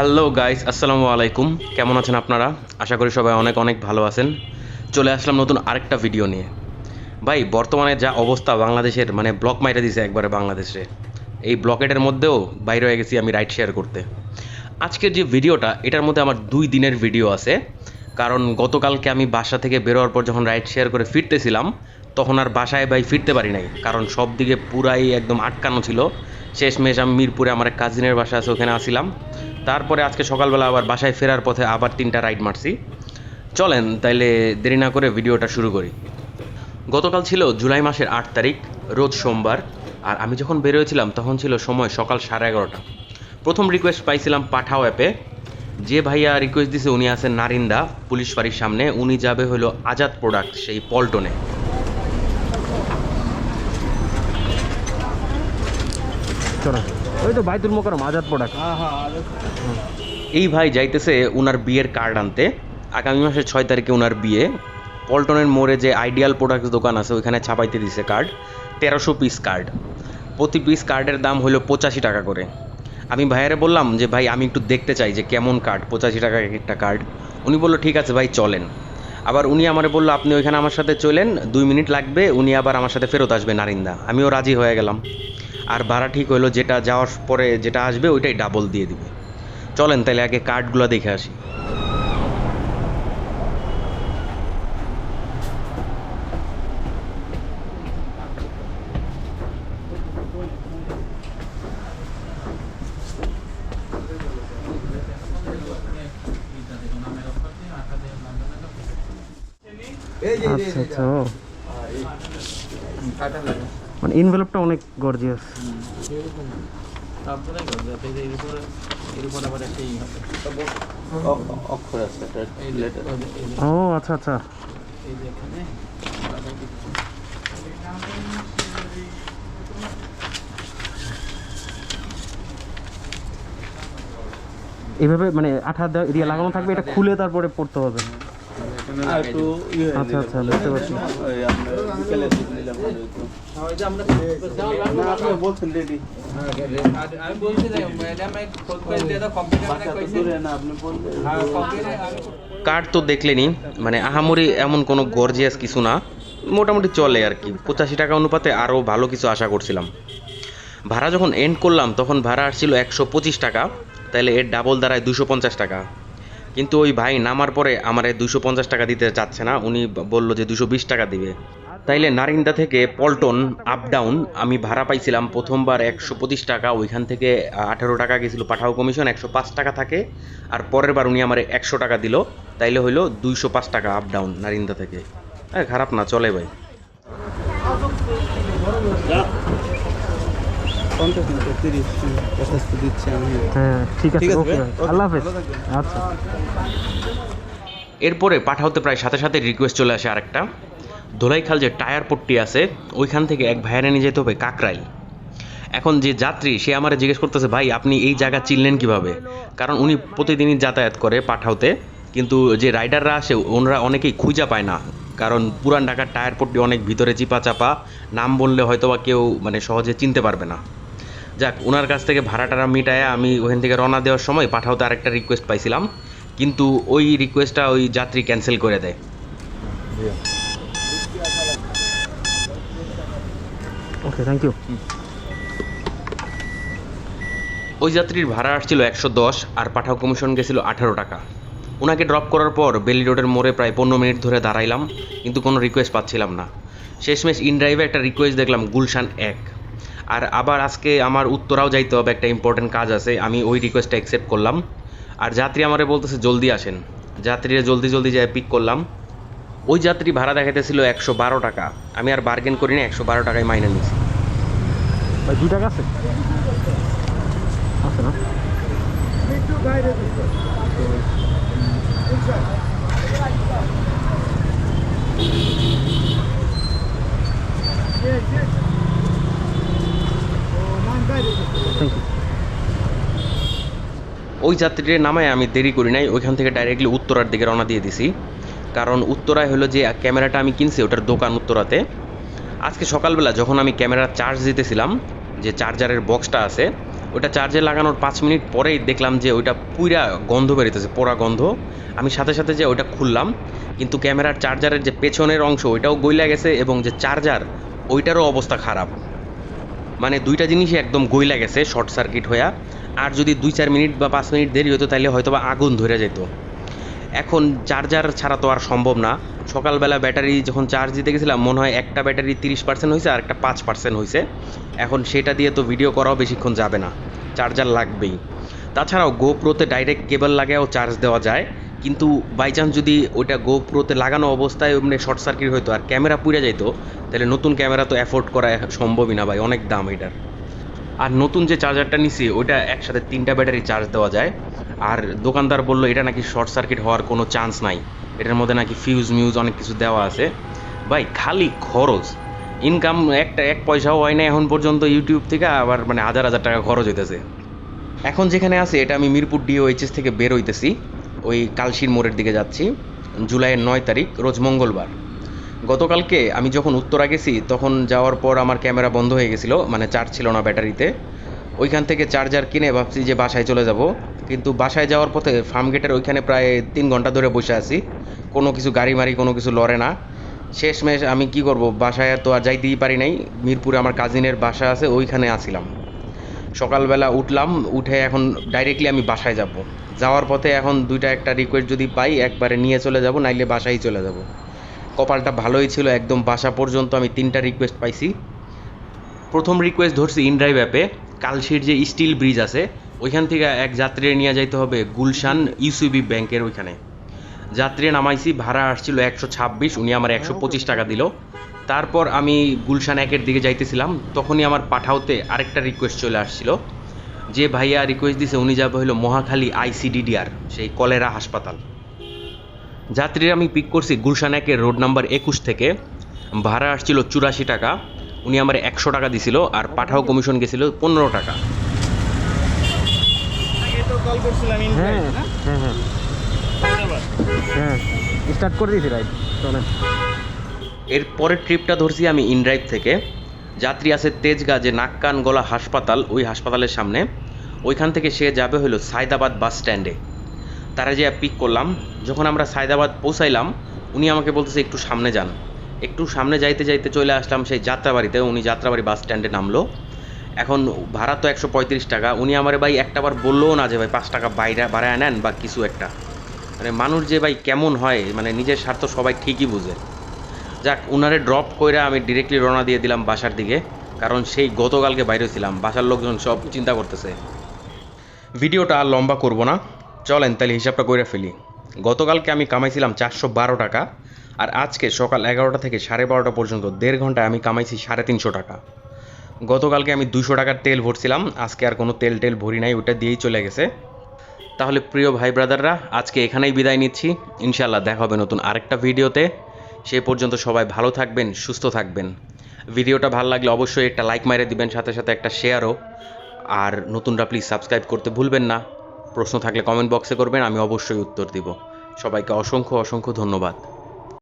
Hello guys আসসালামু আলাইকুম কেমন আছেন আপনারা? আশা করি সবাই অনেক অনেক ভালো আছেন। চলে আসলাম নতুন আরেকটা ভিডিও নিয়ে। ভাই, বর্তমানে যা অবস্থা বাংলাদেশের মানে ব্লক মাইরে দিছে একবারে বাংলাদেশে। এই ব্লকেটের মধ্যেও বাইরে হয়ে গেছি আমি রাইড শেয়ার করতে। আজকের যে ভিডিওটা এটার মধ্যে আমার দুই দিনের ভিডিও আছে। কারণ গতকালকে আমি বাসা থেকে বেরোয়ার পর যখন রাইড শেয়ার করে ফিরতেছিলাম, তখন আর বাসায় ভাই ফিরতে পারি নাই। কারণ সব দিকে পুরাই একদম আটকানো ছিল। শেষমেশ আমি মিরপুরে আমার এক কাজিনের বাসা আছে, ওখানে আসিলাম। তারপরে আজকে সকালবেলা আবার বাসায় ফেরার পথে আবার তিনটা রাইড মারছি। চলেন, তাইলে দেরি না করে ভিডিওটা শুরু করি। গতকাল ছিল জুলাই মাসের আট তারিখ, রোজ সোমবার, আর আমি যখন বেরোয়েছিলাম তখন ছিল সময় সকাল সাড়ে এগারোটা। প্রথম রিকোয়েস্ট পাইছিলাম পাঠাও অ্যাপে। যে ভাইয়া রিকোয়েস্ট দিছে উনি আছেন নারিন্দা, পুলিশ বাড়ির সামনে। উনি যাবে হলো আজাদ প্রোডাক্ট সেই পল্টনে। চলো। ওই তো বাইতুল মোকারম আজাদ প্রোডাক্ট এই ভাই যাইতেছে উনার বিয়ের কার্ড আনতে। আগামী মাসের ছয় তারিখে উনার বিয়ে। পল্টনের মোড়ে যে আইডিয়াল প্রোডাক্টস দোকান আছে ওইখানে ছাপাইতে দিছে কার্ড তেরোশো পিস কার্ড প্রতি পিস কার্ডের দাম হলো পঁচাশি টাকা করে। আমি ভাইয়ারে বললাম যে ভাই আমি একটু দেখতে চাই যে কেমন কার্ড পঁচাশি টাকা এক একটা কার্ড উনি বলল ঠিক আছে ভাই চলেন। আবার উনি আমারে বলল আপনি ওইখানে আমার সাথে চলেন দুই মিনিট লাগবে। উনি আবার আমার সাথে ফেরত আসবে নারিন্দা। আমিও রাজি হয়ে গেলাম। আর ভাড়া ঠিক হলো যেটা যাওয়ার পরে যেটা আসবে ওইটাই ডাবল দিয়ে দিবে। চলেন তাহলে আগে কার্ডগুলো দেখে আসি। আচ্ছা আচ্ছা ও। মানে ইনভেলপটা অনেক গর্জিয়াস তারপরে যাতে এর উপরে এর উপর আবার একটা ই হবে। অক্ষর আছে একটা এই যে লেটার এই যে। ও আচ্ছা আচ্ছা। এই যে এখানে এইভাবে মানে আঠা দেওয়া দিয়ে লাগানো থাকবে এটা খুলে তারপরে পড়তে হবে। একটু ইয়ে আচ্ছা, আচ্ছা, বুঝতে পারছি। আপনি বলছেন। আমি বলছি কার্ড তো দেখলেনি মানে আহামরি এমন কোনো গর্জিয়াস কিছু না। মোটামুটি চলে আর কি। পঁচাশি টাকা অনুপাতে আরও ভালো কিছু আশা করছিলাম। ভাড়া যখন এন্ড করলাম তখন ভাড়া আসছিল একশো পঁচিশ টাকা তাহলে এর ডাবল দাঁড়ায় দুশো পঞ্চাশ টাকা। কিন্তু ওই ভাই নামার পরে আমার দুশো পঞ্চাশ টাকা দিতে চাচ্ছে না, উনি বলল যে দুশো বিশ টাকা দিবে। তাইলে নারিন্দা থেকে পল্টন আপ ডাউন আমি ভাড়া পাইছিলাম প্রথমবার একশো পঁচিশ টাকা, ওইখান থেকে আঠারো টাকা গেছিল পাঠাও কমিশন একশো পাঁচ টাকা থাকে, আর পরের বার উনি আমার একশো টাকা দিল, তাইলে হইল দুইশো পাঁচ টাকা আপ ডাউন নারিন্দা থেকে। হ্যাঁ খারাপ না, চলে ভাই। পঞ্চাশ না, তো তিরিশ, পঞ্চাশ তো দিচ্ছি আমি। হ্যাঁ ঠিক আছে ওকে আল্লাহ হাফেজ। আচ্ছা। এরপরে পাঠাওতে প্রায় সাথে সাথে রিকোয়েস্ট চলে আসে আরেকটা। ধোলাইখাল যে টায়ার পট্টি আছে ওইখান থেকে এক ভাইয়ারে নিয়ে যেতে হবে কাকরাইল। এখন যে যাত্রী সে আমার জিজ্ঞেস করতেছে ভাই আপনি এই জায়গা চিনলেন কীভাবে? কারণ উনি প্রতিদিনই যাতায়াত করে পাঠাওতে কিন্তু যে রাইডাররা আসে ওনারা অনেকেই খুঁজা পায় না। কারণ পুরান ঢাকার টায়ার পট্টি অনেক ভিতরে চিপা চাপা নাম বললে হয়তো বা কেউ মানে সহজে চিনতে পারবে না। যাক ওনার কাছ থেকে ভাড়া টাড়া মিটায় আমি ওখান থেকে রওনা দেওয়ার সময় পাঠাও পাঠাওতে আরেকটা রিকোয়েস্ট পাইছিলাম। কিন্তু ওই রিকোয়েস্টটা ওই যাত্রী ক্যান্সেল করে দেয়। ওকে থ্যাংক ইউ ওই যাত্রীর ভাড়া আসছিল একশো দশ আর পাঠাও কমিশন গেছিল আঠারো টাকা। ওনাকে ড্রপ করার পর বেলি রোডের মোড়ে প্রায় পনেরো মিনিট ধরে দাঁড়াইলাম কিন্তু কোনো রিকোয়েস্ট পাচ্ছিলাম না। শেষমেশ ইন ড্রাইভে একটা রিকোয়েস্ট দেখলাম গুলশান এক। আর আবার আজকে আমার উত্তরাও যাইতে হবে, একটা ইম্পর্টেন্ট কাজ আছে, আমি ওই রিকোয়েস্টটা অ্যাকসেপ্ট করলাম। আর যাত্রী আমারে বলতেছে, জলদি আসেন। যাত্রীরা জলদি জলদি যায় পিক করলাম। ওই যাত্রী ভাড়া দেখাইতেছিল একশো বারো টাকা। আমি আর বার্গেন করিনি, একশো বারো টাকায় মাইনে নিয়েছি। দুই টাকা আছে না থ্যাংক ইউ ওই যাত্রীদের নামায় আমি দেরি করি নাই, ওইখান থেকে ডাইরেক্টলি উত্তরার দিকে রওনা দিয়ে দিছি। কারণ উত্তরায় হলো যে ক্যামেরাটা আমি কিনছি, ওটার দোকান উত্তরাতে। আজকে সকালবেলা যখন আমি ক্যামেরার চার্জ দিতেছিলাম, যে চার্জারের বক্সটা আছে, ওটা চার্জে লাগানোর পাঁচ মিনিট পরেই দেখলাম যে ওইটা পুরা গন্ধ বেরোতেছে, পোড়া গন্ধ। আমি সাথে সাথে যে ওইটা খুললাম, কিন্তু ক্যামেরার চার্জারের যে পেছনের অংশ, ওইটাও গইলা গেছে এবং যে চার্জার ওইটারও অবস্থা খারাপ। মানে দুইটা জিনিসই একদম গইলা গেছে শর্ট সার্কিট হইয়া। আর যদি দুই চার মিনিট বা পাঁচ মিনিট দেরি হতো তাহলে হয়তো বা আগুন ধরে যেত। এখন চার্জার ছাড়া তো আর সম্ভব না। সকালবেলা ব্যাটারি যখন চার্জ দিতে গেছিলাম, মনে হয় একটা ব্যাটারি তিরিশ পার্সেন্ট হয়েছে আর একটা পাঁচ পার্সেন্ট হয়েছে এখন সেটা দিয়ে তো ভিডিও করাও বেশিক্ষণ যাবে না। চার্জার লাগবেই। তাছাড়াও গোপ্রোতে ডাইরেক্ট কেবল লাগাও চার্জ দেওয়া যায়। কিন্তু বাই চান্স যদি ওইটা গোপ্রোতে লাগানো অবস্থায় মানে শর্ট সার্কিট হতো আর ক্যামেরা পুড়ে যেত তাহলে নতুন ক্যামেরা তো অ্যাফোর্ড করা সম্ভবই না ভাই, অনেক দাম এটার। আর নতুন যে চার্জারটা নিছি, ওইটা একসাথে তিনটা ব্যাটারি চার্জ দেওয়া যায়। আর দোকানদার বলল, এটা নাকি শর্ট সার্কিট হওয়ার কোনো চান্স নাই। এটার মধ্যে নাকি ফিউজ মিউজ অনেক কিছু দেওয়া আছে। ভাই, খালি খরচ। ইনকাম একটা, এক পয়সাও হয় না এখন পর্যন্ত ইউটিউব থেকে, আবার মানে হাজার হাজার টাকা খরচ হইতেছে। এখন যেখানে আছে, এটা আমি মিরপুর ডিওএইচএস থেকে বের হইতেছি। ওই কালশির মোড়ের দিকে যাচ্ছি, জুলাইয়ের নয় তারিখ, রোজ মঙ্গলবার। গতকালকে আমি যখন উত্তরা গেছি, তখন যাওয়ার পর আমার ক্যামেরা বন্ধ হয়ে গেছিল মানে চার্জ ছিল না ব্যাটারিতে। ওইখান থেকে চার্জার কিনে ভাবছি যে বাসায় চলে যাব। কিন্তু বাসায় যাওয়ার পথে ফার্ম গেটের ওইখানে প্রায় তিন ঘণ্টা ধরে বসে আছি। কোনো কিছু গাড়ি মারি, কোনো কিছু লড়ে না। শেষমেশ আমি কি করব, বাসায় তো আর যাইতেই পারি নাই। মিরপুরে আমার কাজিনের বাসা আছে, ওইখানে আসিলাম সকালবেলা উঠলাম, উঠে এখন ডাইরেক্টলি আমি বাসায় যাব। যাওয়ার পথে এখন দুইটা একটা রিকোয়েস্ট যদি পাই, একবারে নিয়ে চলে যাব, নাইলে বাসায় চলে যাব। কপালটা ভালোই ছিল একদম বাসা পর্যন্ত আমি তিনটা রিকোয়েস্ট পাইছি। প্রথম রিকোয়েস্ট ধরছি ইনড্রাইভ অ্যাপে কালশির যে স্টিল ব্রিজ আছে ওইখান থেকে এক যাত্রী নিয়ে যাইতে হবে গুলশান ইউসিবি ব্যাংকের ওইখানে। যাত্রী নামাইছি ভাড়া আসছিল একশো ছাব্বিশ উনি আমার একশো পঁচিশ টাকা দিল। তারপর আমি গুলশান একের দিকে যাইতেছিলাম তখনই আমার পাঠাওতে আরেকটা রিকোয়েস্ট চলে আসছিল। যে ভাইয়া রিকোয়েস্ট দিছে উনি যাবে হলো মহাখালী আইসিডিডিআর সেই কলেরা হাসপাতাল। যাত্রীরা আমি পিক করছি গুলশান একের রোড নাম্বার একুশ থেকে। ভাড়া আসছিল চুরাশি টাকা। উনি আমার একশো টাকা দিছিল আর পাঠাও কমিশন গেছিল পনেরো টাকা। হ্যাঁ হ্যাঁ হ্যাঁ। হ্যাঁ স্টার্ট করে দিয়েছি চলেন। এর পরের ট্রিপটা ধরছি আমি ইনড্রাইভ থেকে। যাত্রী আছে তেজগা যে নাক কান গলা হাসপাতাল ওই হাসপাতালের সামনে। ওইখান থেকে সে যাবে হলো সায়দাবাদ বাস স্ট্যান্ডে তারা যে পিক করলাম, যখন আমরা সায়দাবাদ পৌঁছাইলাম, উনি আমাকে বলতেছে, একটু সামনে যান। একটু সামনে যাইতে যাইতে চলে আসলাম সেই যাত্রাবাড়িতে, উনি যাত্রাবাড়ি বাস স্ট্যান্ডে নামলো। এখন ভাড়া তো একশো পঁয়ত্রিশ টাকা, উনি আমার ভাই একটাবার বললোও না যে, ভাই, পাঁচ টাকা বাইরে, বাড়ায় নেন বা কিছু একটা। মানে মানুষ যে ভাই কেমন হয় মানে নিজের স্বার্থ সবাই ঠিকই বুঝে। যাক, উনারে ড্রপ করে আমি ডিরেক্টলি রওনা দিয়ে দিলাম বাসার দিকে, কারণ সেই গতকালকে বাইরে ছিলাম, বাসার লোকজন সব চিন্তা করতেছে। ভিডিওটা আর লম্বা করব না। চলেন তাহলে হিসাবটা করে ফেলি। গতকালকে আমি কামাইছিলাম চারশো বারো টাকা, আর আজকে সকাল এগারোটা থেকে সাড়ে বারোটা পর্যন্ত দেড় ঘন্টায় আমি কামাইছি সাড়ে তিনশো টাকা। গতকালকে আমি দুশো টাকার তেল ভরছিলাম, আজকে আর কোনো তেল টেল ভরি নাই ওটা দিয়েই চলে গেছে। তাহলে প্রিয় ভাই ব্রাদাররা, আজকে এখানেই বিদায় নিচ্ছি। ইনশাল্লাহ দেখা হবে নতুন আরেকটা ভিডিওতে। সে পর্যন্ত সবাই ভালো থাকবেন, সুস্থ থাকবেন। ভিডিওটা ভালো লাগলে অবশ্যই একটা লাইক মারে দিবেন, সাথে সাথে একটা শেয়ারও। আর নতুনরা প্লিজ সাবস্ক্রাইব করতে ভুলবেন না। প্রশ্ন থাকলে কমেন্ট বক্সে করবেন আমি অবশ্যই উত্তর দিব। সবাইকে অসংখ্য অসংখ্য ধন্যবাদ।